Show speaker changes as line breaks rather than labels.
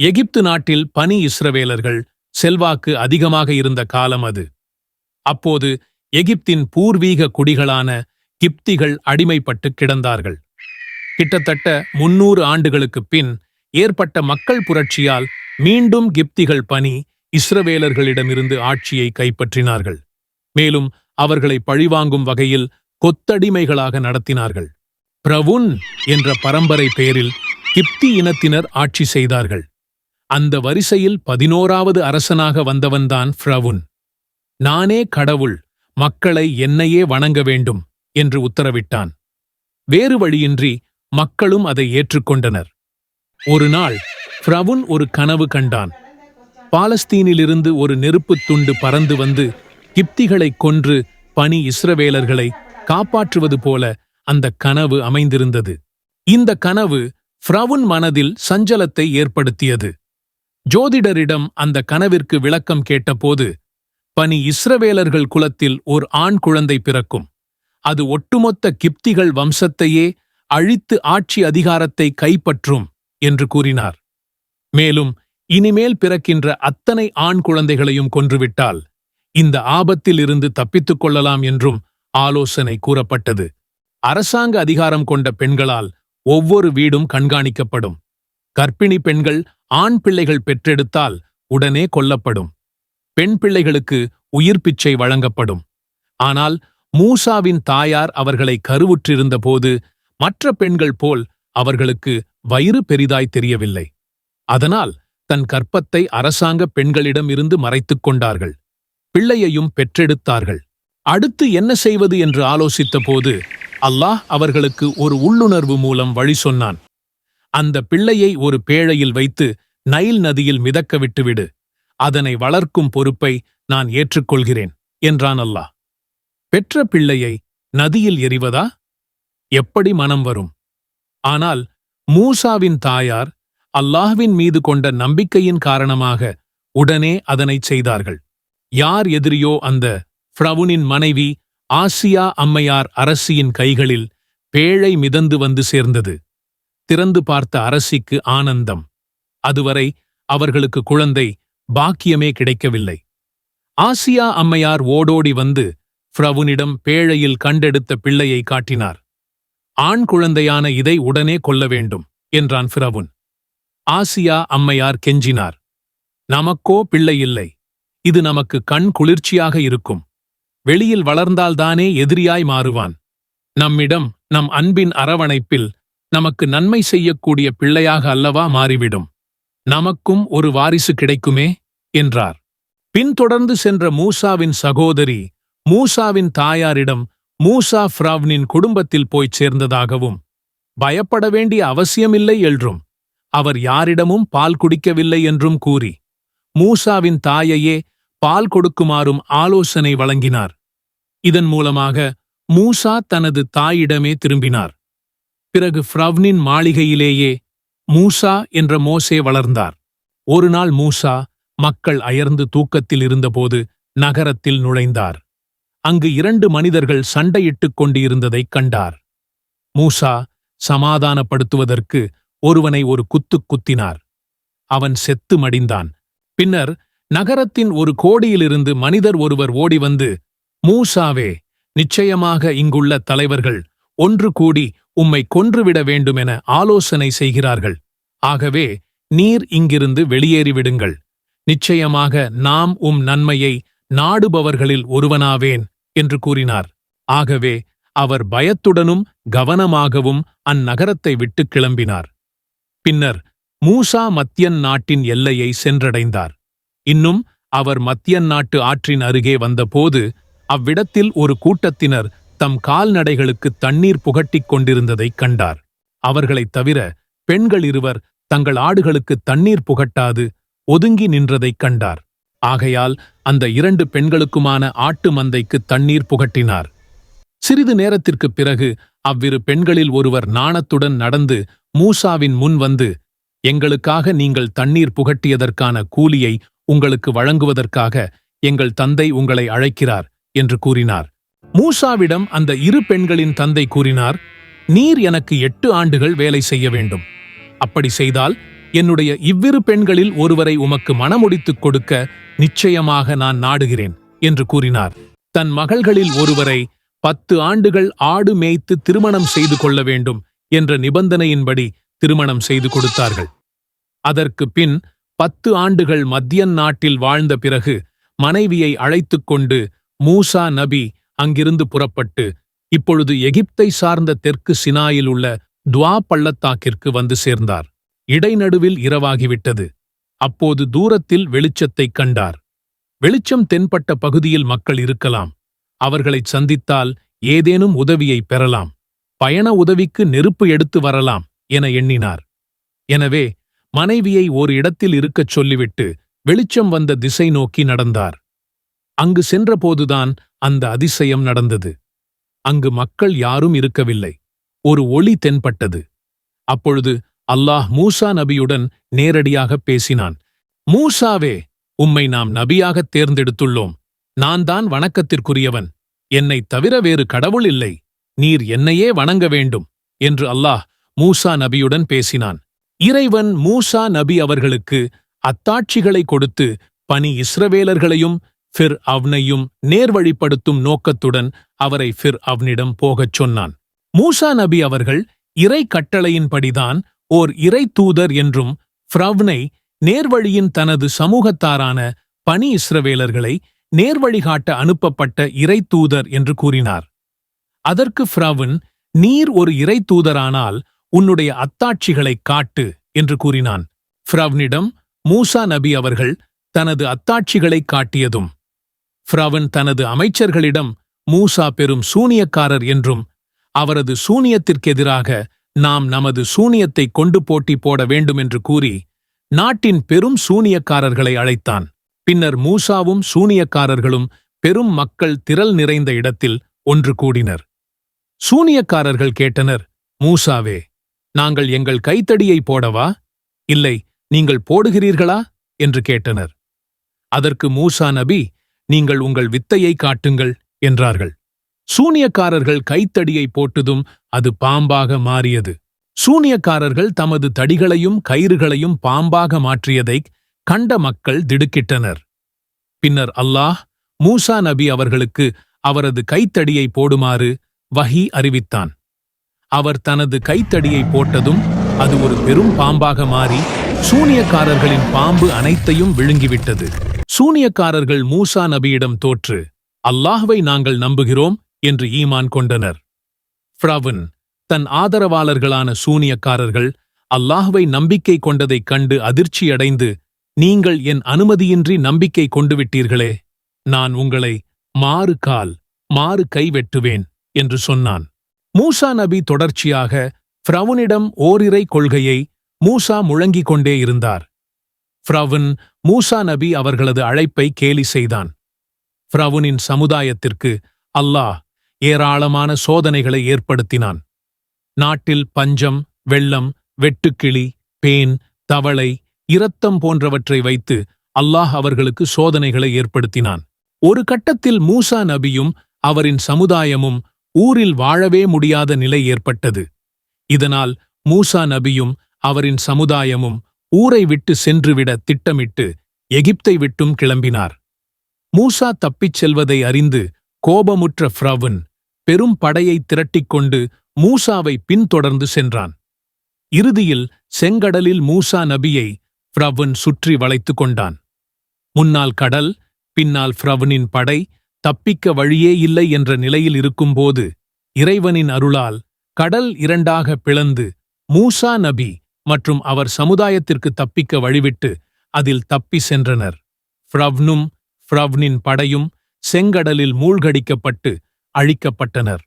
எகிப்து நாட்டில் பனி இஸ்ரவேலர்கள் செல்வாக்கு அதிகமாக இருந்த காலம் அது. அப்போது எகிப்தின் பூர்வீக குடிகளான கிப்திகள் அடிமைப்பட்டு கிடந்தார்கள். கிட்டத்தட்ட முன்னூறு ஆண்டுகளுக்குப் பின் ஏற்பட்ட மக்கள் புரட்சியால் மீண்டும் கிப்திகள் பனி இஸ்ரவேலர்களிடமிருந்து ஆட்சியை கைப்பற்றினார்கள். மேலும் அவர்களை பழிவாங்கும் வகையில் கொத்தடிமைகளாக நடத்தினார்கள். பிரவுன் என்ற பரம்பரை பெயரில் கிப்தி இனத்தினர் ஆட்சி செய்தார்கள். அந்த வரிசையில் பதினோராவது அரசனாக வந்தவன்தான் ஃப்ரவுன். நானே கடவுள் மக்களை என்னையே வணங்க வேண்டும் என்று உத்தரவிட்டான். வேறு வழியின்றி மக்களும் அதை ஏற்றுக்கொண்டனர். ஒரு நாள் ஃப்ரவுன் ஒரு கனவு கண்டான். பாலஸ்தீனிலிருந்து ஒரு நெருப்புத் துண்டு பறந்து வந்து கிப்திகளைக் கொன்று பணி இஸ்ரவேலர்களை காப்பாற்றுவது போல அந்த கனவு அமைந்திருந்தது. இந்த கனவு ஃப்ரவுன் மனதில் சஞ்சலத்தை ஏற்படுத்தியது. ஜோதிடரிடம் அந்த கனவிற்கு விளக்கம் கேட்டபோது பனி இஸ்ரவேலர்கள் குலத்தில் ஓர் ஆண் குழந்தை பிறக்கும். அது ஒட்டுமொத்த கிப்திகள் வம்சத்தையே அழித்து ஆட்சி அதிகாரத்தை கைப்பற்றும் என்று கூறினார். மேலும் இனிமேல் பிறக்கின்ற அத்தனை ஆண் குழந்தைகளையும் கொன்றுவிட்டால் இந்த ஆபத்தில் இருந்து தப்பித்துக் கொள்ளலாம் என்றும் ஆலோசனை கூறப்பட்டது. அரசாங்க அதிகாரம் கொண்ட பெண்களால் ஒவ்வொரு வீடும் கண்காணிக்கப்படும். கர்ப்பிணி பெண்கள் ஆண் பிள்ளைகள் பெற்றெடுத்தால் உடனே கொல்லப்படும். பெண் பிள்ளைகளுக்கு உயிர் பிச்சை வழங்கப்படும். ஆனால் மூசாவின் தாயார் அவர்களை கருவுற்றிருந்த போது மற்ற பெண்கள் போல் அவர்களுக்கு வயிறு பெரிதாய் தெரியவில்லை. அதனால் தன் கற்பத்தை அரசாங்க பெண்களிடம் இருந்து மறைத்துக் கொண்டார்கள். பிள்ளையையும் பெற்றெடுத்தார்கள். அடுத்து என்ன செய்வது என்று ஆலோசித்த போது அல்லாஹ் அவர்களுக்கு ஒரு உள்ளுணர்வு மூலம் வழி சொன்னான். அந்த பிள்ளையை ஒரு பேழையில் வைத்து நைல் நதியில் மிதக்க விட்டுவிடு. அதனை வளர்க்கும் பொறுப்பை நான் ஏற்றுக்கொள்கிறேன் என்றான் அல்லாஹ். பெற்ற பிள்ளையை நதியில் எறிவதா? எப்படி மனம் வரும்? ஆனால் மூசாவின் தாயார் அல்லாஹ்வின் மீது கொண்ட நம்பிக்கையின் காரணமாக உடனே அதனைச் செய்தார்கள். யார் எதிரியோ அந்த ஃப்ரவுனின் மனைவி ஆசியா அம்மையார் அரசியின் கைகளில் பேழை மிதந்து வந்து சேர்ந்தது. திறந்து பார்த்த அரசிக்கு ஆனந்தம். அதுவரை அவர்களுக்கு குழந்தை பாக்கியமே கிடைக்கவில்லை. ஆசியா அம்மையார் ஓடோடி வந்து ஃப்ரவுனிடம் பேழையில் கண்டெடுத்த பிள்ளையை காட்டினார். ஆண் குழந்தையான இதை உடனே கொல்ல வேண்டும் என்றான் ஃப்ரவுன் ஆசியா அம்மையார் கெஞ்சினார். நமக்கோ பிள்ளை இல்லை. இது நமக்கு கண் குளிர்ச்சியாக இருக்கும். வெளியில் வளர்ந்தால்தானே எதிரியாய் மாறுவான். நம்மிடம் நம் அன்பின் அரவணைப்பில் நமக்கு நன்மை செய்யக்கூடிய பிள்ளையாக அல்லவா மாறிவிடும். நமக்கும் ஒரு வாரிசு கிடைக்குமே என்றார். பின்தொடர்ந்து சென்ற மூசாவின் சகோதரி மூசாவின் தாயாரிடம் மூசா ஃப்ராவ்னின் குடும்பத்தில் போய்ச் சேர்ந்ததாகவும் பயப்பட வேண்டிய அவசியமில்லை என்றும் அவர் யாரிடமும் பால் குடிக்கவில்லை என்றும் கூறி மூசாவின் தாயையே பால் கொடுக்குமாறும் ஆலோசனை வழங்கினார். இதன் மூலமாக மூசா தனது தாயிடமே திரும்பினார். பிறகு ஃப்ரவ்னின் மாளிகையிலேயே மூசா என்ற மோசே வளர்ந்தார். ஒருநாள் மூசா மக்கள் அயர்ந்து தூக்கத்தில் இருந்தபோது நகரத்தில் நுழைந்தார். அங்கு இரண்டு மனிதர்கள் சண்டையிட்டுக் கொண்டிருந்ததைக் கண்டார். மூசா சமாதானப்படுத்துவதற்கு ஒருவனை ஒரு குத்துக் குத்தினார். அவன் செத்து மடிந்தான். பின்னர் நகரத்தின் ஒரு கோடியிலிருந்து மனிதர் ஒருவர் ஓடி வந்து மூசாவே நிச்சயமாக இங்குள்ள தலைவர்கள் ஒன்று கூடி உம்மை கொன்றுவிட வேண்டுமென ஆலோசனை செய்கிறார்கள். ஆகவே நீர் இங்கிருந்து வெளியேறிவிடுங்கள். நிச்சயமாக நாம் உம் நன்மையை நாடுபவர்களில் ஒருவனாவேன் என்று கூறினார். ஆகவே அவர் பயத்துடனும் கவனமாகவும் அந்நகரத்தை விட்டுக் கிளம்பினார். பின்னர் மூசா மத்தியன் நாட்டின் எல்லையை சென்றடைந்தார். இன்னும் அவர் மத்தியன் நாட்டு ஆற்றின் அருகே வந்தபோது அவ்விடத்தில் ஒரு கூட்டத்தினர் தம் கால்நடைகளுக்கு தண்ணீர் புகட்டிக் கொண்டிருந்ததைக் கண்டார். அவர்களைத் தவிர பெண்கள் இருவர் தங்கள் ஆடுகளுக்கு தண்ணீர் புகட்டாது ஒதுங்கி நின்றதைக் கண்டார். ஆகையால் அந்த இரண்டு பெண்களுக்குமான ஆட்டு மந்தைக்கு தண்ணீர் புகட்டினார். சிறிது நேரத்திற்குப் பிறகு அவ்விரு பெண்களில் ஒருவர் நாணத்துடன் நடந்து மூசாவின் முன் வந்து எங்களுக்காக நீங்கள் தண்ணீர் புகட்டியதற்கான கூலியை உங்களுக்கு வழங்குவதற்காக எங்கள் தந்தை உங்களை அழைக்கிறார் என்று கூறினார். மூசாவிடம் அந்த இரு பெண்களின் தந்தை கூறினார் நீர் எனக்கு எட்டு ஆண்டுகள் வேலை செய்ய வேண்டும். அப்படி செய்தால் என்னுடைய இவ்விரு பெண்களில் ஒருவரை உமக்கு மணமுடித்துக் கொடுக்க நிச்சயமாக நான் நாடுகிறேன் என்று கூறினார். தன் மகள்களில் ஒருவரை பத்து ஆண்டுகள் ஆடு மேய்த்து திருமணம் செய்து கொள்ள வேண்டும் என்ற நிபந்தனையின்படி திருமணம் செய்து கொடுத்தார்கள். அதற்கு பின் பத்து ஆண்டுகள் மத்தியன் நாட்டில் வாழ்ந்த பிறகு மனைவியை அழைத்துக் கொண்டு மூசா நபி அங்கிருந்து புறப்பட்டு இப்பொழுது எகிப்தை சார்ந்த தெற்கு சினாயில் உள்ள துவா பள்ளத்தாக்கிற்கு வந்து சேர்ந்தார். இடைநடுவில் இரவாகிவிட்டது. அப்போது தூரத்தில் வெளிச்சத்தைக் கண்டார். வெளிச்சம் தென்பட்ட பகுதியில் மக்கள் இருக்கலாம். அவர்களைச் சந்தித்தால் ஏதேனும் உதவியை பெறலாம். பயண உதவிக்கு நெருப்பு எடுத்து வரலாம் என எண்ணினார். எனவே மனைவியை ஒரு இடத்தில் இருக்கச் சொல்லிவிட்டு வெளிச்சம் வந்த திசை நோக்கி நடந்தார். அங்கு சென்றபோதுதான் அந்த அதிசயம் நடந்தது. அங்கு மக்கள் யாரும் இருக்கவில்லை. ஒரு ஒளி தென்பட்டது. அப்பொழுது அல்லாஹ் மூசா நபியுடன் நேரடியாக பேசினான். மூசாவே உம்மை நாம் நபியாகத் தேர்ந்தெடுத்துள்ளோம். நான் தான் வணக்கத்திற்குரியவன். என்னைத் தவிர வேறு கடவுள் இல்லை. நீர் என்னையே வணங்க வேண்டும் என்று அல்லாஹ் மூசா நபியுடன் பேசினான். இறைவன் மூசா நபி அவர்களுக்கு அத்தாட்சிகளை கொடுத்து பனி இஸ்ரவேலர்களையும் ஃபிர் அவனையும் நேர்வழிப்படுத்தும் நோக்கத்துடன் அவரை ஃபிர் அவனிடம் போகச் சொன்னான். மூசா நபி அவர்கள் இறை கட்டளையின்படிதான் ஓர் இறை தூதர் என்றும் ஃப்ரவ்னை நேர்வழியின் தனது சமூகத்தாரான பனி இஸ்ரவேலர்களை நேர்வழிகாட்ட அனுப்பப்பட்ட இறை தூதர் என்று கூறினார். அதற்கு ஃப்ரவுன் நீர் ஒரு இறை தூதரானால் உன்னுடைய அத்தாட்சிகளைக் காட்டு என்று கூறினான். ஃப்ரவ்னிடம் மூசா நபி அவர்கள் தனது அத்தாட்சிகளைக் காட்டியதும் ஃப்ரவன் தனது அமைச்சர்களிடம் மூசா பெரும் சூனியக்காரர் என்றும் அவரது சூனியத்திற்கெதிராக நாம் நமது சூனியத்தை கொண்டு போட்டி போட வேண்டும் என்று கூறி நாட்டின் பெரும் சூனியக்காரர்களை அழைத்தான். பின்னர் மூசாவும் சூனியக்காரர்களும் பெரும் மக்கள் திரள் நிறைந்த இடத்தில் ஒன்று கூடினர். சூனியக்காரர்கள் கேட்டனர் மூசாவே நாங்கள் எங்கள் கைத்தடியை போடவா? இல்லை நீங்கள் போடுகிறீர்களா? என்று கேட்டனர். அதற்கு மூசா நபி நீங்கள் உங்கள் வித்தையை காட்டுங்கள் என்றார்கள். சூனியக்காரர்கள் கைத்தடியை போட்டதும் அது பாம்பாக மாறியது. சூனியக்காரர்கள் தமது தடிகளையும் கயிறுகளையும் பாம்பாக மாற்றியதைக் கண்ட மக்கள் திடுக்கிட்டனர். பின்னர் அல்லாஹ் மூசா நபி அவர்களுக்கு அவரது கைத்தடியை போடுமாறு வஹி அறிவித்தான். அவர் தனது கைத்தடியை போட்டதும் அது ஒரு பெரும் பாம்பாக மாறி சூனியக்காரர்களின் பாம்பு அனைத்தையும் விழுங்கிவிட்டது. சூனியக்காரர்கள் மூசா நபியிடம் தோற்று அல்லாஹ்வை நாங்கள் நம்புகிறோம் என்று ஈமான் கொண்டனர். ஃப்ரவன் தன் ஆதரவாளர்களான சூனியக்காரர்கள் அல்லாஹ்வை நம்பிக்கை கொண்டதைக் கண்டு அதிர்ச்சியடைந்து நீங்கள் என் அனுமதியின்றி நம்பிக்கை கொண்டுவிட்டீர்களே நான் உங்களை மாறு கால் மாறு கை வெட்டுவேன் என்று சொன்னான். மூசா நபி தொடர்ச்சியாக ஃப்ரவுனிடம் ஓரிரை கொள்கையை மூசா முழங்கிக் கொண்டே இருந்தார். ஃப்ரவுன் மூசா நபி அவர்களது அழைப்பை கேலி செய்தான். ஃப்ரவுனின் சமுதாயத்திற்கு அல்லாஹ் ஏராளமான சோதனைகளை ஏற்படுத்தினான். நாட்டில் பஞ்சம் வெள்ளம் வெட்டுக்கிளி பேன் தவளை இரத்தம் போன்றவற்றை வைத்து அல்லாஹ் அவர்களுக்கு சோதனைகளை ஏற்படுத்தினான். ஒரு கட்டத்தில் மூசா நபியும் அவரின் சமுதாயமும் ஊரில் வாழவே முடியாத நிலை ஏற்பட்டது. இதனால் மூசா நபியும் அவரின் சமுதாயமும் ஊரை விட்டு சென்றுவிட திட்டமிட்டு எகிப்தை விட்டும் கிளம்பினார். மூசா தப்பிச் செல்வதை அறிந்து கோபமுற்ற ஃப்ரவுன் பெரும் படையை திரட்டிக்கொண்டு மூசாவை பின்தொடர்ந்து சென்றான். இறுதியில் செங்கடலில் மூசா நபியை ஃப்ரவுன் சுற்றி வளைத்துக் கொண்டான். முன்னால் கடல் பின்னால் ஃப்ரவுனின் படை தப்பிக்க வழியே இல்லை என்ற நிலையில் இருக்கும்போது இறைவனின் அருளால் கடல் இரண்டாக பிளந்து மூசா நபி மற்றும் அவர் சமுதாயத்திற்கு தப்பிக்க வழிவிட்டு அதில் தப்பி சென்றனர். ஃப்ரவ்னும் ஃப்ரவ்னின் படையும் செங்கடலில் மூழ்கடிக்கப்பட்டு அழிக்கப்பட்டனர்.